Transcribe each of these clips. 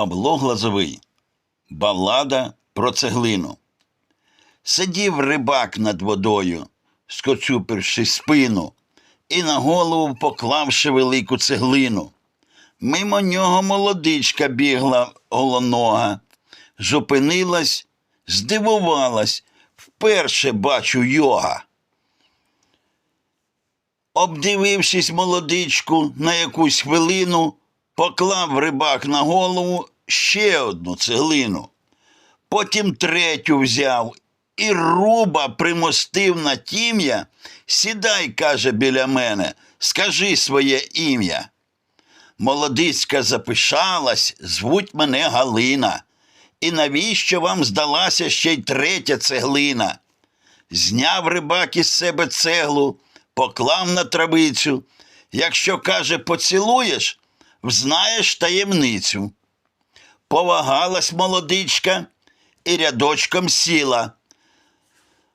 Павло Глазовий. Балада про цеглину. Сидів рибак над водою, скоцюпивши спину, і на голову поклавши велику цеглину. Мимо нього молодичка бігла голонога, зупинилась, здивувалась, вперше бачу йога. Обдивившись молодичку на якусь хвилину, поклав рибак на голову ще одну цеглину. Потім третю взяв і руба примостив на тім'я. Сідай, каже, біля мене, скажи своє ім'я. Молодицька запишалась, звуть мене Галина. І навіщо вам здалася ще й третя цеглина? Зняв рибак із себе цеглу, поклав на травицю. Якщо, каже, поцілуєш, взнаєш таємницю. Повагалась молодичка і рядочком сіла.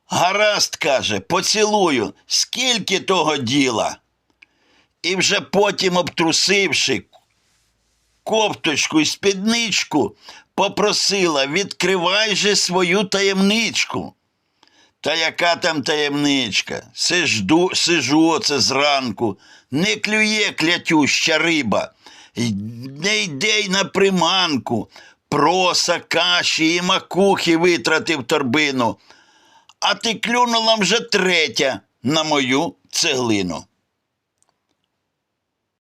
Гаразд, каже, поцілую, скільки того діла. І вже потім, обтрусивши копточку і спідничку, попросила відкривай же свою таємничку. Та яка там таємничка? Сижду, сижу оце зранку, не клює клятюща риба, не йде й на приманку, проса, каші і макухи витратив торбину. А ти клюнула вже третя на мою цеглину.